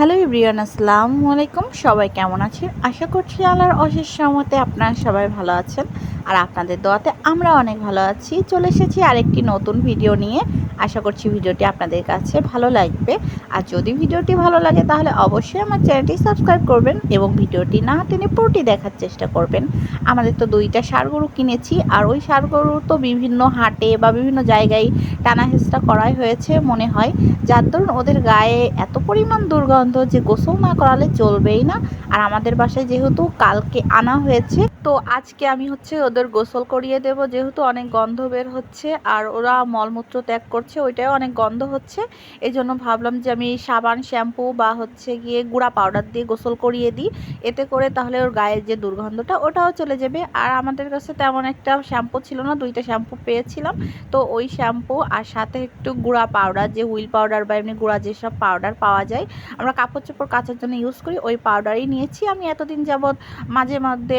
Hello ইব্রিয়ান আসসালামু আলাইকুম। সবাই কেমন আছেন? আশা করছি আল্লাহর অশেষ সহমতে আপনারা সবাই ভালো আছেন। আর আপনাদের দোয়াতে আমরা অনেক ভালো আছি। চলে এসেছি আরেকটি নতুন ভিডিও নিয়ে। আশা করছি ভিডিওটি আপনাদের কাছে ভালো লাগবে। আর যদি ভিডিওটি ভালো লাগে তাহলে অবশ্যই আমার চ্যানেলটি সাবস্ক্রাইব করবেন এবং ভিডিওটি না টেনে পুরোটি দেখার চেষ্টা করবেন। আমাদের তো দুইটা গরু কিনেছি আর ওই গরু তো বিভিন্ন হাটে বা বিভিন্ন জায়গায় টানা হেঁচড়া করাই হয়েছে মনে হয়। যার দরুন ওদের গায়ে এত পরিমাণ দুর্গন্ধ যে গোসল না করালে চলবেই না। আর আমাদের বাসায় যেহেতু কালকে আনা হয়েছে তো আজকে আমি হচ্ছে ওদের গোসল করিয়ে দেব, যেহেতু অনেক গন্ধ বের হচ্ছে আর ওরা মলমূত্র ত্যাগ করছে ওইটাও অনেক গন্ধ হচ্ছে। এই জন্য ভাবলাম যে আমি সাবান, শ্যাম্পু বা হচ্ছে গিয়ে গুঁড়া পাউডার দিয়ে গোসল করিয়ে দিই। এতে করে তাহলে ওর গায়ের যে দুর্গন্ধটা, ওটাও চলে যাবে। আর আমাদের কাছে তেমন একটা শ্যাম্পু ছিল না, দুইটা শ্যাম্পু পেয়েছিলাম। তো ওই শ্যাম্পু আর সাথে একটু গুঁড়া পাউডার, যে হুইল পাউডার বা এমনি গুঁড়া যেসব পাউডার পাওয়া যায়, আমরা কাপড় চোপড় কাচার জন্য ইউজ করি, ওই পাউডারই নিয়েছি। আমি এতদিন যাবৎ মাঝে মধ্যে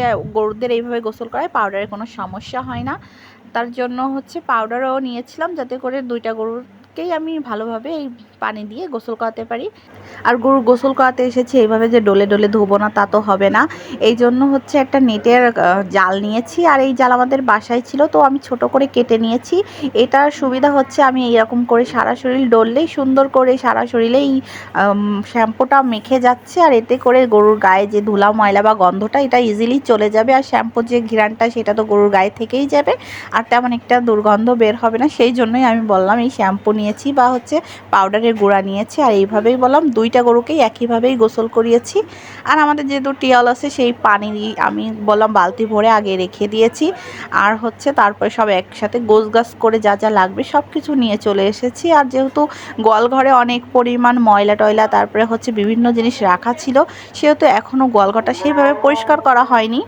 গরুদের এইভাবে গোসল করায় পাউডারের কোনো সমস্যা হয় না। তার জন্য হচ্ছে পাউডারও নিয়েছিলাম যাতে করে দুইটা গরুকেই আমি ভালোভাবে এই পানি দিয়ে গোসল করাতে পারি। আর গরু গোসল করাতে এসেছি, এইভাবে যে ডলে ডলে ধোবো না তা তো হবে না। এই জন্য হচ্ছে একটা নেটের জাল নিয়েছি। আর এই জাল আমাদের বাসায় ছিল, তো আমি ছোট করে কেটে নিয়েছি। এটার সুবিধা হচ্ছে আমি এরকম করে সারা শরীর ডললেই সুন্দর করে সারা শরীরেই শ্যাম্পুটা মেখে যাচ্ছে। আর এতে করে গরুর গায়ে যে ধুলা, ময়লা বা গন্ধটা, এটা ইজিলি চলে যাবে। আর শ্যাম্পুর যে ঘিরানটা, সেটা তো গরুর গায়ে থেকেই যাবে। আর তেমন একটা দুর্গন্ধ বের হবে না, সেই জন্যই আমি বললাম এই শ্যাম্পু নিয়েছি বা হচ্ছে পাউডারের গুঁড়া নিয়েছি, আর এইভাবেই বললাম দুইটা গরুকেই একইভাবেই গোসল করিয়েছি। আর আমাদের যেহেতু টিয়াল আছে সেই পানি আমি বললাম বালতি ভরে আগে রেখে দিয়েছি, আর হচ্ছে তারপরে সব একসাথে গোছ গাছ করে যা যা লাগবে সব কিছু নিয়ে চলে এসেছি। আর যেহেতু গোয়ালঘরে অনেক পরিমাণ ময়লা টয়লা, তারপরে হচ্ছে বিভিন্ন জিনিস রাখা ছিল, সেহেতু এখনও গোয়ালঘরটা সেইভাবে পরিষ্কার করা হয়নি।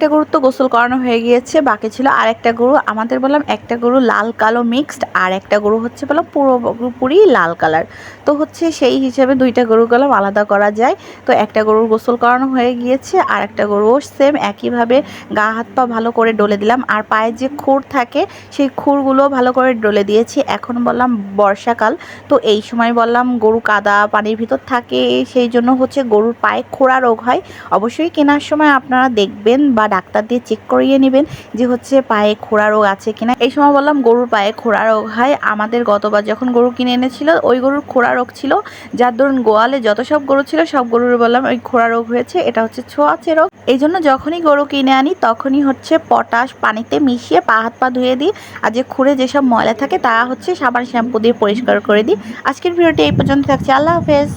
একটা গরুর তো গোসল করানো হয়ে গিয়েছে, বাকি ছিল আর একটা গরু। আমাদের বললাম একটা গরু লাল কালো মিক্সড আর একটা গরু হচ্ছে বললাম পুরোপুরি লাল কালার তো হচ্ছে সেই হিসেবে দুইটা গরু গেলাম আলাদা করা যায়। তো একটা গরুর গোসল করানো হয়ে গিয়েছে, আর একটা গরুও সেম একইভাবে গা হাত পা ভালো করে ডলে দিলাম। আর পায়ে যে খুর থাকে, সেই খুরগুলো ভালো করে ডলে দিয়েছি। এখন বললাম বর্ষাকাল, তো এই সময় বললাম গরু কাদা পানির ভিতর থাকে, সেই জন্য হচ্ছে গরুর পায়ে খোড়া রোগ হয়। অবশ্যই কেনার সময় আপনারা দেখবেন বা ডাক্তার দিয়ে চেক করিয়ে নেবেন যে হচ্ছে পায়ে খোড়া রোগ আছে কিনা। এই সময় বললাম গরুর পায়ে খোড়া রোগ হয়। আমাদের গতবার যখন গরু কিনে এনেছিল, ওই গরুর খোড়া রোগ ছিল। যার ধরুন গোয়ালে যত সব গরু ছিল, সব গরুর বললাম ওই খোড়া রোগ হয়েছে। এটা হচ্ছে ছোঁয়াচে রোগ। এই জন্য যখনই গরু কিনে আনি, তখনই হচ্ছে পটাশ পানিতে মিশিয়ে পা, হাত, পা ধুয়ে দিই। আর যে খুঁড়ে যেসব ময়লা থাকে, তা হচ্ছে সাবান, শ্যাম্পু দিয়ে পরিষ্কার করে দিই। আজকের ভিডিওটি এই পর্যন্ত থাকছে। আল্লাহ হাফেজ।